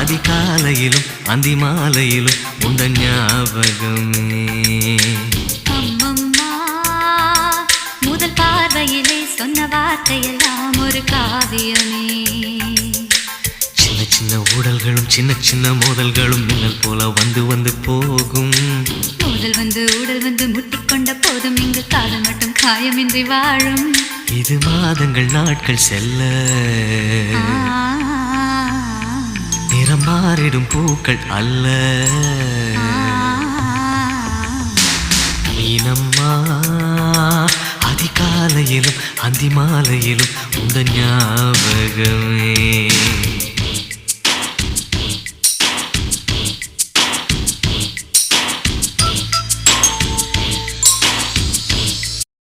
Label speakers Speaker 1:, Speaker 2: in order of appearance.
Speaker 1: அதிகாலையிலும் அந்தி மாலையிலும் உண்ட ஞாபகமே.
Speaker 2: முதல் பார்வையிலே சொன்ன வார்த்தையெல்லாம் ஒரு காவியமே.
Speaker 1: சின்ன சின்ன ஊடல்களும் சின்ன சின்ன மோதல்களும் மின்னல் போல வந்து வந்து போகும்.
Speaker 2: முதல் வந்து உடல் வந்து முட்டிக்கொண்ட போதும் இங்கு காதல் மட்டும் காயமின்றி வாழும்.
Speaker 1: இது மாதங்கள் நாட்கள் செல்ல. நிறம் மாறிடும் பூக்கள் அல்ல. மீனம்மா அதிகாலையிலும் அந்தி மாலையிலும் உந்த ஞாபகமே.